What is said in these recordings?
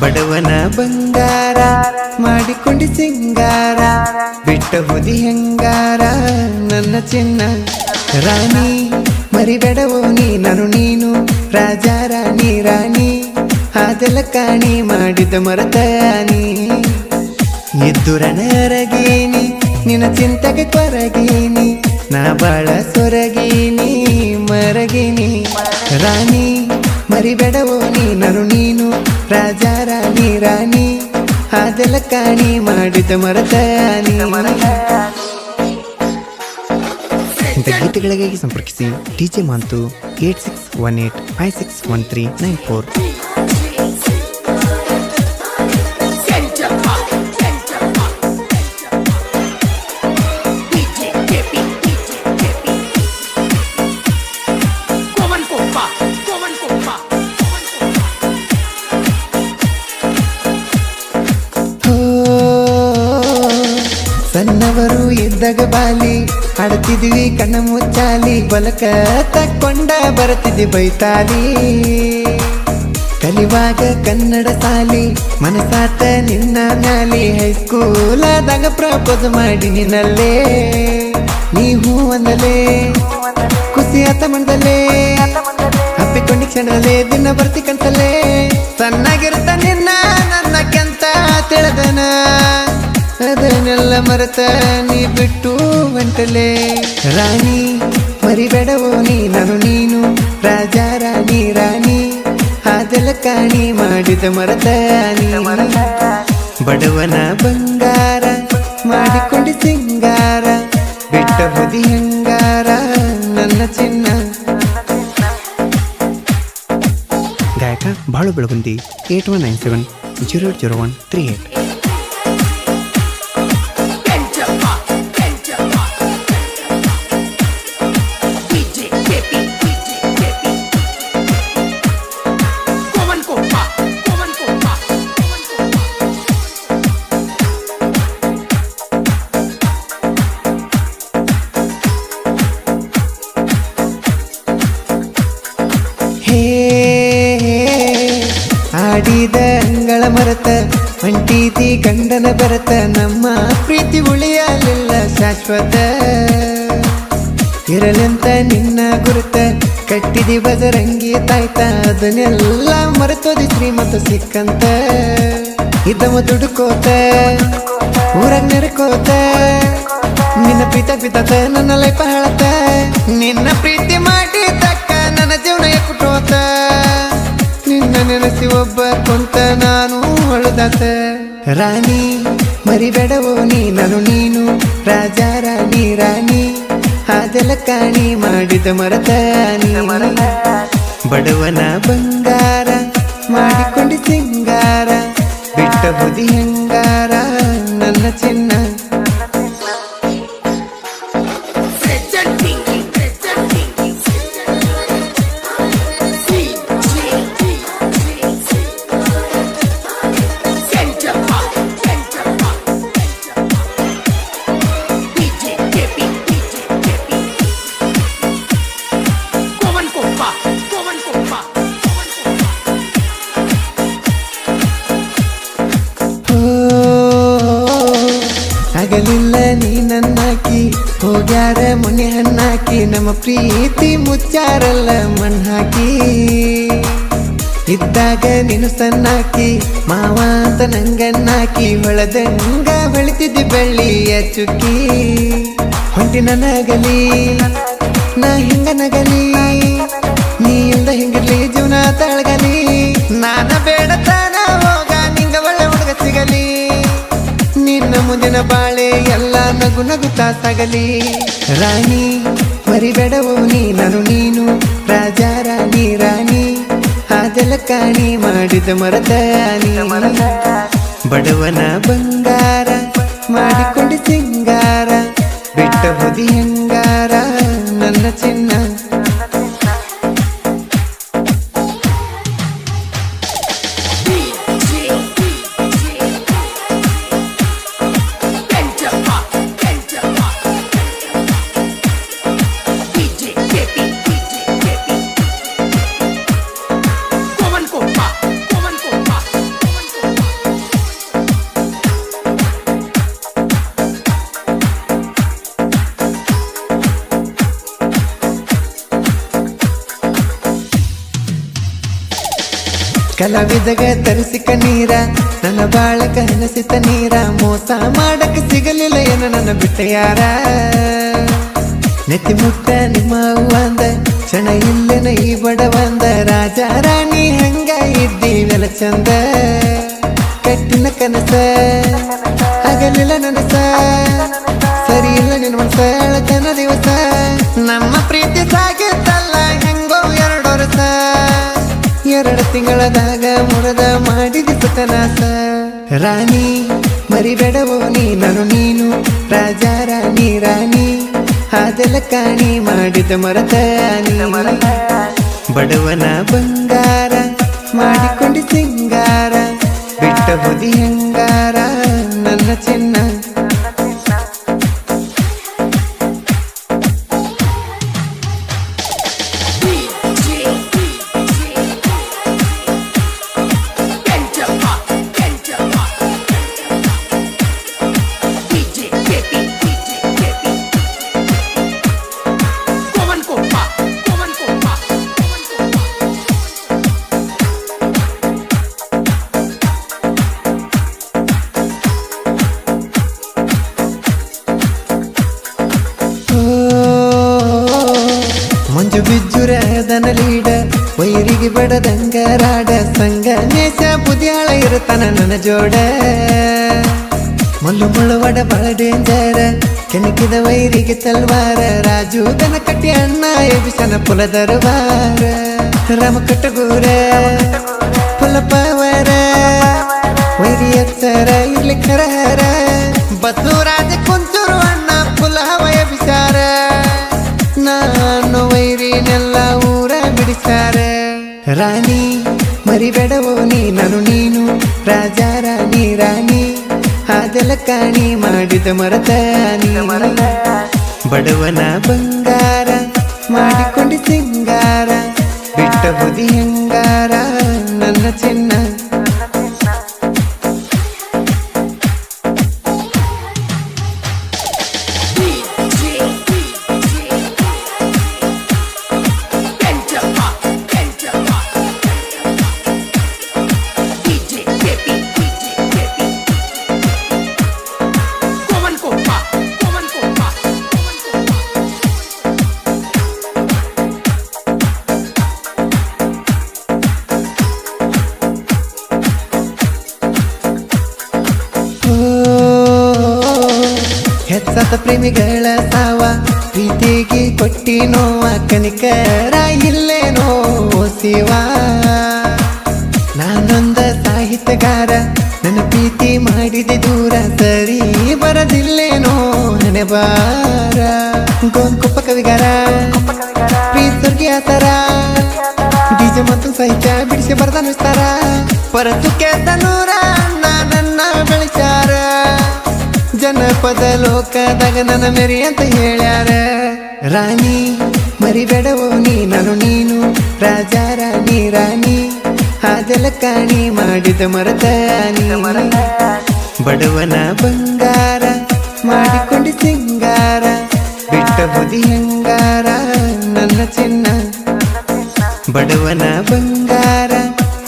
ಬಡವನ ಬಂಗಾರ, ಮಾಡಿಕೊಂಡಿ ಸಿಂಗಾರ, ಬಿಟ್ಟ ಬುದಿ ಹೆಂಗಾರ, ನನ್ನ ಚಿನ್ನ. ರಾಣಿ, ಮರಿಬೇಡವೋ ನೀ ನಾನು ನೀನು ರಾಜ, ರಾಣಿ ರಾಣಿ ಅದೆಲ್ಲ ಕಾಣಿ ಮಾಡಿದ ಮರತಾನಿ ಎದ್ದುರನರಗೀನಿ ನಿನ್ನ ಚಿಂತೆಗೆ ಕೊರಗೇನಿ, ನಾ ಬಾಳ ಸೊರಗೇನಿ, ಮರಗೇನಿ. ರಾಣಿ, ಮರಿಬೇಡವೋ ನೀ ನಾನು ನೀನು, ರಾಜ ರಾಣಿ ಅದೆಲ್ಲ ಕಾಣಿ ಮಾಡಿದ ಮರತಾನಿ ಇಂಥ ಗೀತೆಗಳಿಗಾಗಿ ಸಂಪರ್ಕಿಸಿ DJ Manthu, eight six one eight, five six one three nine four. ಇದ್ದಾಗ ಬಾಲಿ ಆಡ್ತಿದ್ವಿ ಕಣ್ಣ ಮುಚ್ಚಾಲಿ ಬಲಕ ತಕ್ಕೊಂಡ ಬರ್ತಿದ್ವಿ ಬೈತಾಲಿ. ಕಲಿವಾಗ ಕನ್ನಡ ಸಾಲಿ, ಮನಸಾತ ನಿನ್ನ ಮ್ಯಾಲಿ ಹೈಸ್ಕೂಲದಾಗ ಪ್ರಪೋಸ್ ಮಾಡಿ ನಿನ್ನಲ್ಲೇ. ನೀ ಹೂ ಅಂದಲೇ ಖುಷಿ ಆತ ಮಂಡಲೇ ಹಪ್ಪಿಕೊಂಡಿ ಕ್ಷಣದಲ್ಲೇ ದಿನ ಬರ್ತಿ ಕಣ್ಸಲ್ಲೇ. ಸಣ್ಣಗಿರುತ್ತ ನಿನ್ನ ನನ್ನ ಕೆಂತ ತಿಳಿದನ. ಅದನ್ನೆಲ್ಲ ಮರೆತ ನೀ ಬಿಟ್ಟು ಹೊಂಟಲೆ ರಾಣಿ, ಮರಿಬೇಡವೋ ನೀ, ನಾನು ನೀನು, ರಾಜ, ರಾಣಿ ರಾಣಿ ಅದೆಲ್ಲ ಕಾಣಿ ಮಾಡಿದ ಮರತ ನೀ. ಬಡವನ ಬಂಗಾರ, ಮಾಡಿಕೊಂಡು ಸಿಂಗಾರ, ಬಿಟ್ಟ ಬದಿ ಹಂಗಾರ, ನನ್ನ ಚಿನ್ನ. ಗಾಯಕ Balu Belagundi, eight one nine seven, zero zero one three eight. ಆಡಿದ ಅಂಗಳ ಮರತ ಹೊಂಟೀತಿ ಗಂಡನ ಬರತ, ನಮ್ಮ ಪ್ರೀತಿ ಉಳಿಯಲಿಲ್ಲ ಶಾಶ್ವತ. ಇರಲಿಂತ ನಿನ್ನ ಗುರುತ, ಕಟ್ಟಿದಿ ಬದರಂಗಿ ತಾಯ್ತ, ಅದನ್ನೆಲ್ಲ ಮರೆತೋದಿ ಶ್ರೀಮಂತ ಸಿಕ್ಕಂತ. ಇದಮ ದುಡುಕೋತ, ಊರಾಗ ನೆರಕೋತ. ನಿನ್ನ ಪಿತ ಪಿತತ, ನನ್ನ ಲೈಪ ಹೇಳತ. ನಿನ್ನ ಪ್ರೀತಿ ಮಾಡಿ ತಕ್ಕ ನನ್ನ ಜೀವನ ಕುಟೋತ ನಿನ್ನ ನೆನೆಸಿ ಒಬ್ಬ ಕೊಂತ ನಾನು ಹೊಳದಾತ ರಾಣಿ, ಮರಿಬೇಡವೋ ನೀ, ನಾನು ನೀನು. ರಾಜ, ರಾಣಿ ರಾಣಿ ಅದೆಲ್ಲ ಕಾಣಿ ಮಾಡಿದ ಮರತ ಬಡವನ ಬಂಗಾರ, ಮಾಡಿಕೊಂಡಿ ಸಿಂಗಾರ, ಬಿಟ್ಟ ಬುದಿ ಹೆಂಗಾರ, ನನ್ನ ಚಿನ್ನ ಆಗಲಿಲ್ಲ ನೀ ನನ್ನಾಕಿ. ಹೋಗ್ಯಾರ ಮುನಿ ಹಣ್ಣಾಕಿ. ನಮ್ಮ ಪ್ರೀತಿ ಮುಚ್ಚಾರಲ್ಲ ಹಾಕಿ ಇದ್ದಾಗ ನೀನು ಸಣ್ಣಾಕಿ. ಮಾವ ಅಂತ ನಂಗಣ್ಣಾಕಿ. ಹೊಳದಂಗ ಬೆಳಿತಿದ್ದಿ ಬೆಳ್ಳಿಯ ಚುಕ್ಕಿ. ಹೊಂಟಿ ನನಗಲಿ, ನಾ ಹಿಂಗ ನಗಲಿ. ನೀ ಹಿಂಗಿರ್ಲಿ, ಜೀವನ ತಳಗಲಿ. ನಾನ ಬೇಡತನ ನಗು ನಗುತ್ತಾ ಸಾಗಲಿ ರಾಣಿ, ಮರಿಬೇಡವೋ ನೀ ನಾನು. ನೀನು ರಾಜ, ರಾಣಿ ರಾಣಿ ಅದೆಲ್ಲ ಕಾಣಿ ಮಾಡಿದ ಮರದ ಬಡವನ ಬಂಗಾರ ಮಾಡಿಕೊಂಡು ಸಿಂಗಾರ, ಬಿಟ್ಟ ಬದಿ ಹೆಂಗಾರ, ನನ್ನ ಚಿನ್ನ. ಕಲಾವಿದಗ ತರಿಸಿಕ ನೀರ, ನನ್ನ ಬಾಳಕ ಹನಸಿತ ನೀರ, ಮೋಸ ಮಾಡಕ್ಕೆ ಸಿಗಲಿಲ್ಲ ಏನು ನನ್ನ ಬಿಟ್ಟ ಯಾರ? ನೆತ್ತಿ ಮುಟ್ಟ ನಿಮ್ಮ ಅಂದ, ಕ್ಷಣ ಇಲ್ಲೆನ ಈ ಬಡವಂದ ರಾಜ ರಾಣಿ ಹಂಗ ಇದ್ದೀವೆಲ್ಲ ಚಂದ? ಕಟ್ಟಿನ ಕನಸ ಆಗಲಿಲ್ಲ ನನಸ, ಸರಿ ಇಲ್ಲ ನಿನ್ನ ಮನಸ ದಿವಸ, ನಮ್ಮ ಪ್ರೀತಿ ಸಾಗಿತ್ತಲ್ಲ. ಎರಡು ತಿಂಗಳದಾಗ ಮುರದ ಮಾಡಿದ ಸುತನಾಸ ರಾಣಿ ಮರಿಬೇಡವೋ ನೀ ನಾನು ನೀನು ರಾಜ ರಾಣಿ ರಾಣಿ ಅದೆಲ್ಲ ಕಾಣಿ ಮಾಡಿದ ಮರತ ನೀ ಬಡವನ ಬಂಗಾರ ಮಾಡಿಕೊಂಡು ಸಿಂಗಾರ ಬಿಟ್ಟ ಬುದಿ ಹೆಂಗಾರ ನನ್ನ ಚಿನ್ನ. ಬಡದಂಗ ರಾಡ ಸಂಗ ನೇಸ ಬುದಿಯಾಳ ಇರುತ್ತಾನ ನನ್ನ ಜೋಡ. ಮಲ್ಲು ಮುಳುವಡ ಬಹಳ ಡೇಂಜರ, ಕೆಣಕಿದ ವೈರಿಗೆ ತಲ್ವಾರ, ರಾಜು ದನ ಕಟ್ಟಿ ಅಣ್ಣ ಎಬಿಸನ ಪುಲ ದರಬಾರ ರಾಮ ಕಟ್ಟಗೂರ ಪುಲಪವರ ವೈರಿ ಎತ್ತರ ಇಲ್ಲಿ ಖರಹರ ಬಸವರಾಜ ರಾಣಿ, ಮರಿಬೇಡವೋ ನೀ, ನಾನು ನೀನು. ರಾಜ, ರಾಣಿ ರಾಣಿ ಅದೆಲ್ಲ ಕಾಣಿ ಮಾಡಿದ ಮರತ ಬಡವನ ಬಂಗಾರ, ಮಾಡಿಕೊಂಡು ಸಿಂಗಾರ, ಬಿಟ್ಟ ಬುದಿ ಹಿಂಗಾರ, ನನ್ನ ಚಿನ್ನ. ಓ, ಹೆಚ್ಚಾದ ಪ್ರೇಮಿಗಳ ಸಾವ ಪ್ರೀತಿಗೆ ಕೊಟ್ಟಿ ನೋವ ಕನಿಕರ ಇಲ್ಲೇನೋ ಶಿವ. ನಾನೊಂದ ಸಾಹಿತ್ಯಗಾರ ನನ್ನ ಪ್ರೀತಿ ಮಾಡಿದೆ ದೂರ ಸರಿ ಬರದಿಲ್ಲೇನೋ ಹಣೆ ಬಾರ ಗೋಂಕುಪ್ಪ ಕವಿಗಾರ ಪ್ರೀತಿ ಆತರ ಡಿಜೆ ಮತ್ತು ಸಹಿತ ಬಿಡಿಸಿ ಬರ್ದಾನ ಪರತು ಪರತು ನೂರ. ಜನಪದ ಲೋಕದಾಗ ನನ್ನ ಮೆರಿ ಅಂತ ಹೇಳ್ಯಾರ. ರಾಣಿ, ಮರಿಬೇಡವೋ ನೀ, ನಾನು ನೀನು. ರಾಜ, ರಾಣಿ ರಾಣಿ ಅದೆಲ್ಲ ಕಾಣಿ ಮಾಡಿದ ಮರದ ನೀ. ಬಡವನ ಬಂಗಾರ ಮಾಡಿಕೊಂಡು ಸಿಂಗಾರ, ಬಿಟ್ಟ ಬುದಿ ಹೆಂಗಾರ, ನನ್ನ ಚಿನ್ನ. ಬಡವನ ಬಂಗಾರ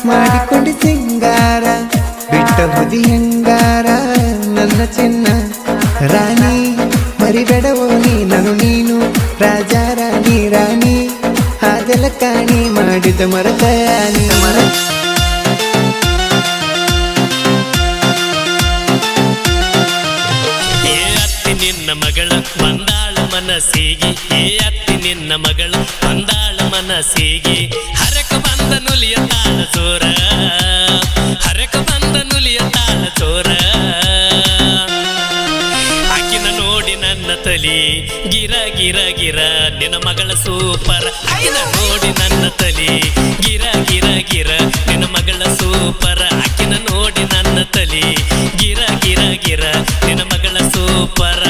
ಮಾಡಿಕೊಂಡು ಸಿಂಗಾರ, ಬಿಟ್ಟ ಬುದಿ ಹೆಂಗಾರ, ನನ್ನ ಚಿನ್ನ. ರಾಣಿ, ಮರಿಬೇಡವೋ ನೀ ನಾನು ನೀನು ರಾಜ, ರಾಣಿ ರಾಣಿ ಅದೆಲ್ಲ ಕಾಣಿ ಮಾಡಿದ ಮರದ ಮರ ನಿನ್ನ ಮಗಳ ಬಂದಾಳ ಮನಸ್ಸಿಗೆ, ಏ ಅತ್ತಿ ನಿನ್ನ ಮಗಳ ಬಂದಾಳ ಮನಸ್ಸಿಗೆ. ಹರಕ ಬಂದ ನುಲಿಯ ತಾಳ ಸೂರ ಹರಕ ಬಂದ ನುಲಿಯ ತಾಳ ತಲಿ ಗಿರ ಗಿರ ಗಿರ ನಿನ್ನ ಮಗಳ ಸೂಪರ್. ಅಕ್ಕಿನ ನೋಡಿ ನನ್ನ ತಲಿ ಗಿರ ಗಿರ ಗಿರ ನಿನ್ನ ಮಗಳ ಸೂಪರ್. ಅಕ್ಕಿನ ನೋಡಿ ನನ್ನ ತಲಿ ಗಿರ ಗಿರ ಗಿರ ನಿನ್ನ ಮಗಳ ಸೂಪರ.